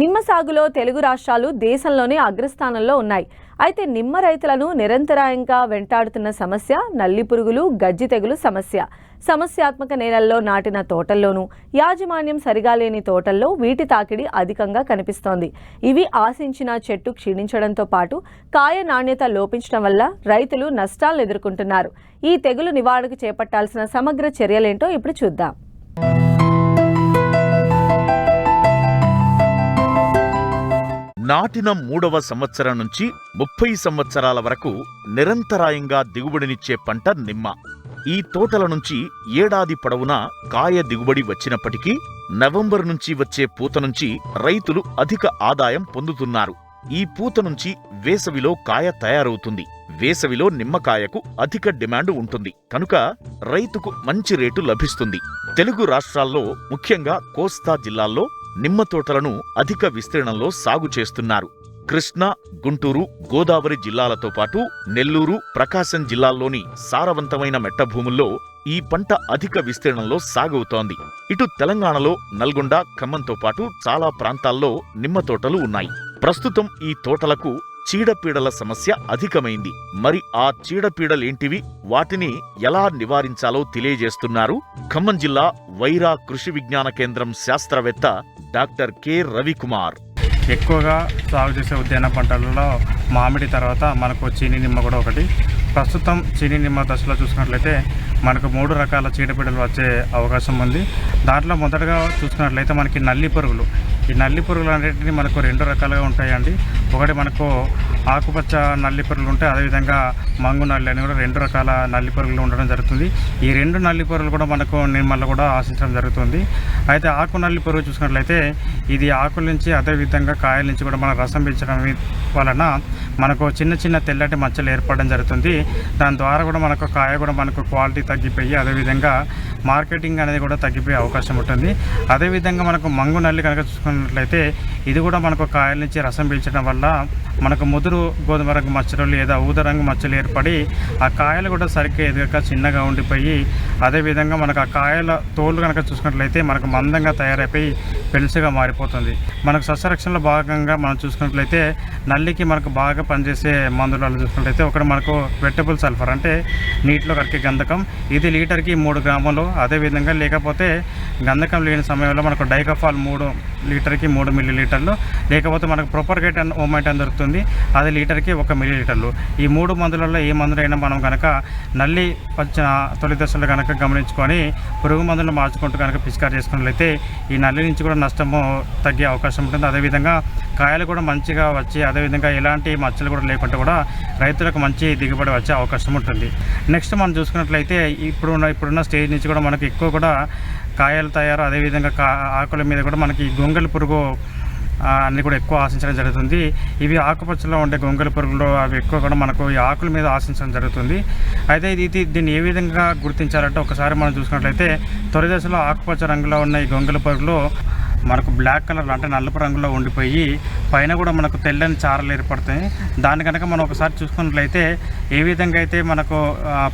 నిమ్మ సాగులో తెలుగు రాష్ట్రాలు దేశంలోనే అగ్రస్థానంలో ఉన్నాయి. అయితే నిమ్మ రైతులను నిరంతరాయంగా వెంటాడుతున్న సమస్య నల్లి పురుగులు గజ్జి తెగులు సమస్య. సమస్యాత్మక నేలల్లో నాటిన తోటల్లోనూ యాజమాన్యం సరిగా లేని తోటల్లో వీటి తాకిడి అధికంగా కనిపిస్తోంది. ఇవి ఆశించిన చెట్టు క్షీణించడంతో పాటు కాయ నాణ్యత లోపించడం వల్ల రైతులు నష్టాలను ఎదుర్కొంటున్నారు. ఈ తెగులు నివారణకు చేపట్టాల్సిన సమగ్ర చర్యలేంటో ఇప్పుడు చూద్దాం. నాటిన మూడవ సంవత్సరం నుంచి ముప్పై సంవత్సరాల వరకు నిరంతరాయంగా దిగుబడినిచ్చే పంట నిమ్మ. ఈ తోటల నుంచి ఏడాది పొడవునా కాయ దిగుబడి వచ్చినప్పటికీ నవంబర్ నుంచి వచ్చే పూత నుంచి రైతులు అధిక ఆదాయం పొందుతున్నారు. ఈ పూత నుంచి వేసవిలో కాయ తయారవుతుంది. వేసవిలో నిమ్మకాయకు అధిక డిమాండ్ ఉంటుంది. కనుక రైతుకు మంచి రేటు లభిస్తుంది. తెలుగు రాష్ట్రాల్లో ముఖ్యంగా కోస్తా జిల్లాల్లో నిమ్మ తోటలను అధిక విస్తీర్ణంలో సాగు చేస్తున్నారు. కృష్ణా గుంటూరు గోదావరి జిల్లాలతో పాటు నెల్లూరు ప్రకాశం జిల్లాల్లోని సారవంతమైన మెట్ట భూముల్లో ఈ పంట అధిక విస్తీర్ణంలో సాగవుతోంది. ఇటు తెలంగాణలో నల్గొండ ఖమ్మంతో పాటు చాలా ప్రాంతాల్లో నిమ్మ తోటలు ఉన్నాయి. ప్రస్తుతం ఈ తోటలకు చీడపీడల సమస్య అధికమైంది. మరి ఆ చీడపీడలేంటివి? వాటిని ఎలా నివారించాలో తెలియజేస్తున్నారు ఖమ్మం జిల్లా వైరా కృషి విజ్ఞాన కేంద్రం శాస్త్రవేత్త డాక్టర్ కె రవికుమార్. ఎక్కువగా సాగు చేసే ఉద్యాన పంటలలో మామిడి తర్వాత మనకు చీని నిమ్మ కూడా ఒకటి. ప్రస్తుతం చీని నిమ్మ దశలో చూసుకున్నట్లయితే మనకు మూడు రకాల చీడపీడలు వచ్చే అవకాశం ఉంది. దాంట్లో మొదటగా చూసుకున్నట్లయితే మనకి నల్లి పురుగులు. ఈ నల్లి పురుగులు అనేటివి మనకు రెండు రకాలుగా ఉంటాయండి. ఒకటి మనకు ఆకుపచ్చ నల్లి పురుగులు ఉంటాయి అదేవిధంగా మంగు నల్లి అని కూడా రెండు రకాల నల్లి పురుగులు ఉండడం జరుగుతుంది. ఈ రెండు నల్లి పురుగులు కూడా మనకు నిర్మల కూడా ఆశించడం జరుగుతుంది. అయితే ఆకు నల్లి పొరుగు చూసుకున్నట్లయితే ఇది ఆకుల నుంచి అదేవిధంగా కాయల నుంచి కూడా మనం రసం పీల్చడం వలన మనకు చిన్న చిన్న తెల్లటి మచ్చలు ఏర్పడడం జరుగుతుంది. దాని ద్వారా కూడా మనకు కాయ కూడా మనకు క్వాలిటీ తగ్గిపోయి అదేవిధంగా మార్కెటింగ్ అనేది కూడా తగ్గిపోయే అవకాశం ఉంటుంది. అదేవిధంగా మనకు మంగు నల్లి కనుక చూసుకున్నట్లయితే ఇది కూడా మనకు కాయల నుంచి రసం పీల్చడం వల్ల మనకు ముదురు గోధుమ రంగు మచ్చలు లేదా ఊద రంగు మచ్చలు ఏర్పడి ఆ కాయలు కూడా సరిగ్గా ఎదగక చిన్నగా ఉండిపోయి అదేవిధంగా మనకు ఆ కాయల తోలు కనుక చూసుకున్నట్లయితే మనకు మందంగా తయారైపోయి పెలుసుగా మారిపోతుంది. మనకు సస్యరక్షణలో భాగంగా మనం చూసుకున్నట్లయితే నల్లికి మనకు బాగా పనిచేసే మందులలో చూసుకున్నట్లయితే ఒకటి మనకు వెట్టబుల్ సల్ఫర్ అంటే నీటిలో కరిగే గంధకం. ఇది లీటర్కి మూడు గ్రాములు. అదేవిధంగా లేకపోతే గంధకం లేని సమయంలో మనకు డైకఫాల్ మూడు లీటర్కి మూడు మిల్లీ లీటర్లు లేకపోతే మనకు ప్రొపర్గేట్ అండ్ ఓమైట్ అని దొరుకుతుంది. అది లీటర్కి ఒక మిల్లీ లీటర్లు ఈ మూడు మందులలో ఏ మందులైనా మనం కనుక నల్లి వచ్చిన తొలి దశలో కనుక గమనించుకొని పురుగు మందులు మార్చుకుంటూ కనుక పిచికారు చేసుకున్నట్లయితే ఈ నల్లి నుంచి కూడా నష్టము తగ్గే అవకాశం ఉంటుంది. అదేవిధంగా కాయలు కూడా మంచిగా వచ్చి అదేవిధంగా ఎలాంటి మచ్చలు కూడా లేకుండా కూడా రైతులకు మంచి దిగుబడి వచ్చే అవకాశం ఉంటుంది. నెక్స్ట్ మనం చూసుకున్నట్లయితే ఇప్పుడున్న ఇప్పుడున్న స్టేజ్ నుంచి కూడా మనకి ఎక్కువ కూడా కాయలు తయారు అదేవిధంగా కా ఆకుల మీద కూడా మనకి గొంగలి పురుగు అన్నీ అన్ని కూడా ఎక్కువ ఆశించడం జరుగుతుంది. ఇవి ఆకుపచ్చలో ఉండే గొంగలి పురుగులు అవి ఎక్కువ కూడా మనకు ఈ ఆకుల మీద ఆశించడం జరుగుతుంది. అయితే ఇది ఇది దీన్ని ఏ విధంగా గుర్తించాలంటే ఒకసారి మనం చూసుకున్నట్లయితే తొలి దశలో ఆకుపచ్చ రంగులో ఉన్న ఈ గొంగలి పురుగులు మనకు బ్లాక్ కలర్ అంటే నలుపు రంగులో ఉండిపోయి పైన కూడా మనకు తెల్లని చారలు ఏర్పడతాయి. దాని కనుక మనం ఒకసారి చూసుకున్నట్లయితే ఏ విధంగా అయితే మనకు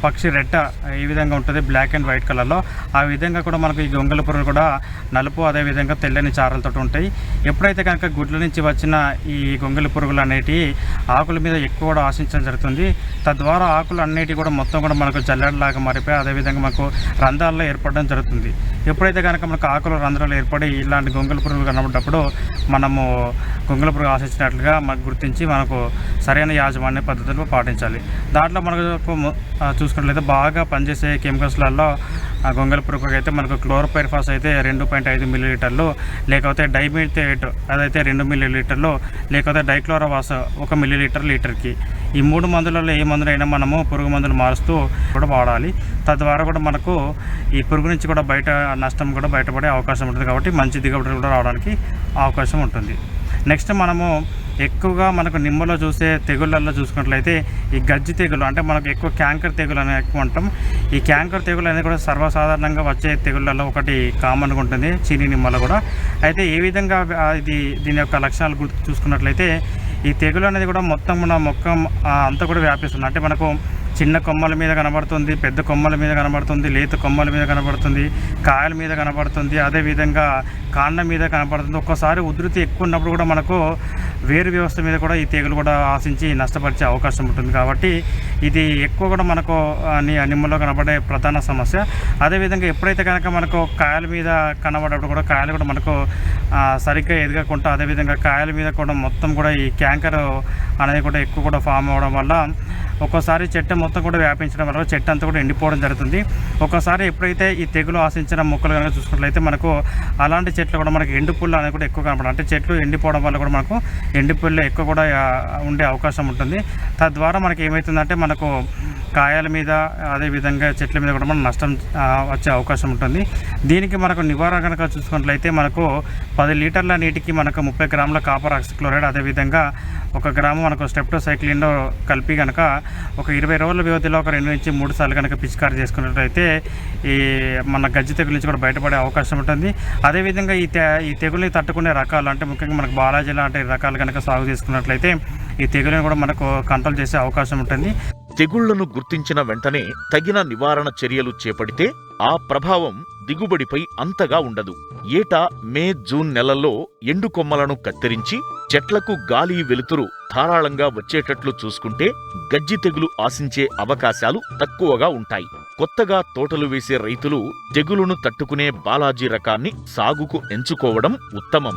పక్షి రెడ్ ఏ విధంగా ఉంటుంది బ్లాక్ అండ్ వైట్ కలర్లో ఆ విధంగా కూడా మనకు ఈ గొంగల పురుగులు కూడా నలుపు అదే విధంగా తెల్లని చారలతో ఉంటాయి. ఎప్పుడైతే కనుక గుడ్ల నుంచి వచ్చిన ఈ గొంగలి పురుగులు అనేటివి ఆకుల మీద ఎక్కువ కూడా ఆశించడం జరుగుతుంది. తద్వారా ఆకులు అన్నిటి కూడా మొత్తం కూడా మనకు జల్లడలాగా మారిపోయి అదేవిధంగా మనకు రంధ్రాల్లో ఏర్పడడం జరుగుతుంది. ఎప్పుడైతే కనుక మనకు ఆకులు రంధ్రాలు ఏర్పడి ఇలాంటి గొంగల పురుగులు కనబడ్డప్పుడు మనము గొంగల పురుగు ఆశించినట్లుగా మనకు గుర్తించి మనకు సరైన యాజమాన్య పద్ధతులు పాటించాలి. దాంట్లో మనకు చూసుకున్నట్లయితే బాగా పనిచేసే కెమికల్స్లలో గొంగల పురుగుకి అయితే మనకు క్లోరోపైర్ఫాస్ అయితే రెండు పాయింట్ ఐదు మిల్లీలీటర్లు లేకపోతే డైమిథేట్ అదైతే రెండు మిల్లీలీటర్లు లేకపోతే డైక్లోరోవాస్ ఒక మిల్లీలీటర్ లీటర్కి. ఈ మూడు మందులలో ఏ మందులైనా మనము పురుగు మందులు మారుస్తూ కూడా వాడాలి. తద్వారా కూడా మనకు ఈ పురుగు నుంచి కూడా బయట నష్టం కూడా బయటపడే అవకాశం ఉంటుంది కాబట్టి మంచి దిగుబడి కూడా రావడానికి అవకాశం ఉంటుంది. నెక్స్ట్ మనము ఎక్కువగా మనకు నిమ్మలో చూసే తెగుళ్ళల్లో చూసుకున్నట్లయితే ఈ గజ్జి తెగులు అంటే మనకు ఎక్కువ క్యాంకర్ తెగులు అని ఎక్కువ అంటాం. ఈ క్యాంకర్ తెగులు అనేది కూడా సర్వసాధారణంగా వచ్చే తెగుళ్ళల్లో ఒకటి కామన్గా ఉంటుంది చీని నిమ్మలో కూడా. అయితే ఏ విధంగా ఇది దీని యొక్క లక్షణాలు గుర్తు చూసుకున్నట్లయితే ఈ తెగులు అనేది కూడా మొత్తం మన మొక్క అంతా కూడా వ్యాపిస్తుంది. అంటే మనకు చిన్న కొమ్మల మీద కనబడుతుంది పెద్ద కొమ్మల మీద కనబడుతుంది లేత కొమ్మల మీద కనబడుతుంది కాయల మీద కనబడుతుంది అదేవిధంగా కాండం మీద కనబడుతుంది. ఒక్కసారి ఉధృతి ఎక్కువ ఉన్నప్పుడు కూడా మనకు వేరు వ్యవస్థ మీద కూడా ఈ తెగులు కూడా ఆశించి నష్టపరిచే అవకాశం ఉంటుంది. కాబట్టి ఇది ఎక్కువ కూడా మనకు నిమ్మలో కనబడే ప్రధాన సమస్య. అదేవిధంగా ఎప్పుడైతే కనుక మనకు కాయల మీద కనబడేటప్పుడు కూడా కాయలు కూడా మనకు సరిగ్గా ఎదగకుండా అదేవిధంగా కాయల మీద కూడా మొత్తం కూడా ఈ క్యాంకర్ అనేది కూడా ఎక్కువ కూడా ఫామ్ అవ్వడం వల్ల ఒక్కోసారి చెట్టు మొత్తం కూడా వ్యాపించడం వల్ల చెట్టు అంతా కూడా ఎండిపోవడం జరుగుతుంది. ఒక్కోసారి ఎప్పుడైతే ఈ తెగులు ఆశించిన మొక్కలు కనుక చూసుకున్నట్లయితే మనకు అలాంటి చెట్లు కూడా మనకి ఎండు అనేది కూడా ఎక్కువ కనపడదు అంటే చెట్లు ఎండిపోవడం వల్ల కూడా మనకు ఎండు ఎక్కువ కూడా ఉండే అవకాశం ఉంటుంది. తద్వారా మనకి ఏమవుతుందంటే మనకు కాయల మీద అదేవిధంగా చెట్ల మీద కూడా మనం నష్టం వచ్చే అవకాశం ఉంటుంది. దీనికి మనకు నివారణ కనుక చూసుకున్నట్లయితే మనకు పది లీటర్ల నీటికి మనకు ముప్పై గ్రాముల కాపర్ ఆక్సిక్లోరైడ్ అదేవిధంగా ఒక గ్రాము మనకు స్టెప్టోసైక్లిన్లో కలిపి కనుక ఒక ఇరవై రోజుల వ్యవధిలో ఒక రెండు నుంచి మూడు సార్లు కనుక పిచికారి చేసుకున్నట్లయితే ఈ మన గజ్జి తెగుల నుంచి కూడా బయటపడే అవకాశం ఉంటుంది. అదేవిధంగా ఈ తె ఈ తెగుల్ని తట్టుకునే రకాలు అంటే ముఖ్యంగా మనకు బాలాజీ లాంటి రకాలు కనుక సాగు చేసుకున్నట్లయితే ఈ తెగులను కూడా మనకు కంట్రోల్ చేసే అవకాశం ఉంటుంది. తెగుళ్ళను గుర్తించిన వెంటనే తగిన నివారణ చర్యలు చేపడితే ఆ ప్రభావం దిగుబడిపై అంతగా ఉండదు. ఏటా మే జూన్ నెలల్లో ఎండు కొమ్మలను కత్తిరించి చెట్లకు గాలి వెలుతురు ధారాళంగా వచ్చేటట్లు చూసుకుంటే గజ్జి తెగులు ఆశించే అవకాశాలు తక్కువగా ఉంటాయి. కొత్తగా తోటలు వేసే రైతులు తెగులును తట్టుకునే బాలాజీ రకాన్ని సాగుకు ఎంచుకోవడం ఉత్తమం.